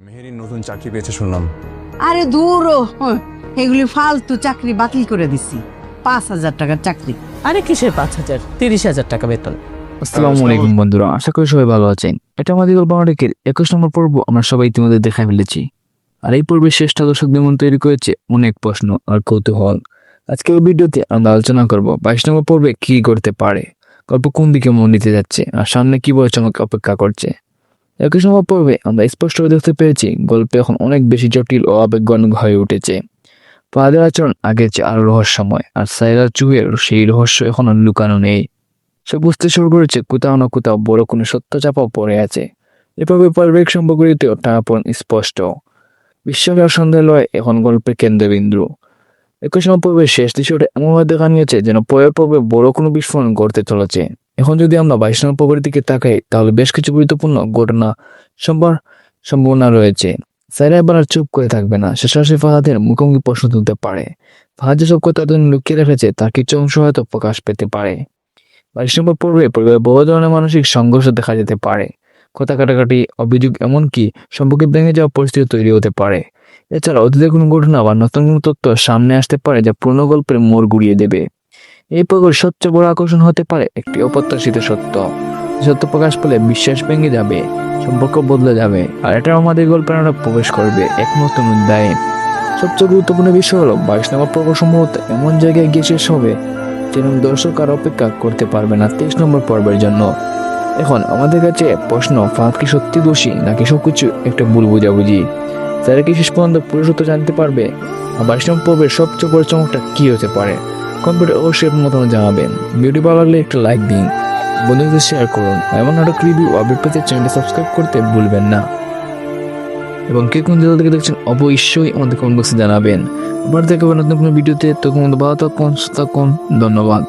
মেহেরির নতুন চাকরি পেয়েছে শুনলাম। আরে দূর ও, হ্যাঁ, এগুলি ফালতু চাকরি বাতিল করে দিছি। পাঁচ হাজার টাকার চাকরি। আরে কিসের পাঁচ হাজার? তিরিশ হাজার টাকা বেতন। আসসালামু আলাইকুম বন্ধুরা আশা করি সবাই ভালো আছেন। এটা আমাদের গল্প নাটকের একুশ নম্বর পর্ব আমরা সবাই ইতিমধ্যে দেখা ফেলেছি। আর এই পর্বের শ্রেষ্ঠ দর্শকদের মন তৈরি করেছে অনেক প্রশ্ন আর কৌতূহল। আজকে আজকের ভিডিওতে আমরা আলোচনা করব বাইশ নম্বর পর্বে কি করতে পারে গল্প কোন দিকে মন নিতে যাচ্ছে আর সামনে কি বড় চমক অপেক্ষা করছে। একুশ সময় পর্বে আমরা স্পষ্টভাবে দেখতে পেরেছি গল্পে এখন অনেক বেশি জটিল ও আবেগঘন হয়ে উঠেছে। ফাহাদের আচরণ আগের চেয়ে আরও রহস্যময়, আর সাইরা চুহের সেই রহস্য এখন আর লুকানো নেই। সে বুঝতে শুরু করেছে কোথাও না কোথাও বড় কোনো সত্য চাপা পড়ে আছে। এভাবে পারিবারিক সম্পর্কগুলিতেও টানাপন স্পষ্ট। বিশ্বকার সন্দেহালয় এখন গল্পের কেন্দ্রবিন্দু। একুশ নম্বর পর্বের শেষ দৃশ্যটা এমনভাবে দেখা নিয়েছে যেন পরের পর্বে বড় কোনো বিস্ফোরণ ঘটতে চলেছে। এখন যদি আমরা বাইশ নম্বর পর্বের দিকে তাকাই, তাহলে বেশ কিছু গুরুত্বপূর্ণ ঘটনা সম্ভব, সম্ভাবনা রয়েছে। সাইরা এবার আর চুপ করে থাকবে না। সরাসরি ফাহাদের মুখোমুখি প্রশ্ন তুলতে পারে। ফাহাদ যেসব কথা এতদিন লুকিয়ে রেখেছে, তার কিছু অংশ হয়তো প্রকাশ পেতে পারে। বাইশ নম্বর পর্বে পরিবারে বহু ধরনের মানসিক সংঘর্ষ দেখা যেতে পারে। কথা কাটাকাটি, অভিযোগ এমনকি সম্পর্কে ভেঙে যাওয়া পরিস্থিতি তৈরি হতে পারে। এছাড়া অতীতের কোনো ঘটনা বা নতুন কোনো তথ্য সামনে আসতে পারে, যা পুরনো গল্পের মোড় ঘুরিয়ে দেবে। এই পর্বের সবচেয়ে বড় আকর্ষণ হতে পারে একটি অপ্রত্যাশিত সত্য। সত্য প্রকাশ পেলে বিশ্বাস ভেঙে যাবে, সম্পর্ক বদলে যাবে, আর এটা আমাদের গল্পের প্রবেশ করবে এক নতুন অধ্যায়ে। সবচেয়ে গুরুত্বপূর্ণ বিষয় হলো বাইশ নম্বর পর্ব সম্ভবত এমন জায়গায় গিয়ে শেষ হবে যেন দর্শক আর অপেক্ষা করতে পারবে না তেইশ নম্বর পর্বের জন্য। এখন আমাদের কাছে প্রশ্ন ফাহাদ কি সত্যি দোষী নাকি সবকিছু একটা ভুল বুঝাবুঝি? তারা কি শেষ পর্যন্ত পুরো সত্য জানতে পারবে? আর বাইশ নম্বর পর্বের সবচেয়ে বড় চমকটা কি হতে পারে? কম্পিউটার অবশ্যই আপনার জানাবেন। ভিডিও ভালো লাগলে একটা লাইক দিন। বন্ধুদের শেয়ার করুন। এমন নাটক রিভিউ আপডেট পেতে চ্যানেলটি সাবস্ক্রাইব করতে ভুলবেন না। এবং কে কোন জেলা থেকে দেখছেন, অবশ্যই আমাদের কমেন্ট বক্সে জানাবেন। আবার দেখাবেন নতুন কোনো ভিডিওতে। তখন ভালো থাকুন, সুস্থ থাকুন। ধন্যবাদ।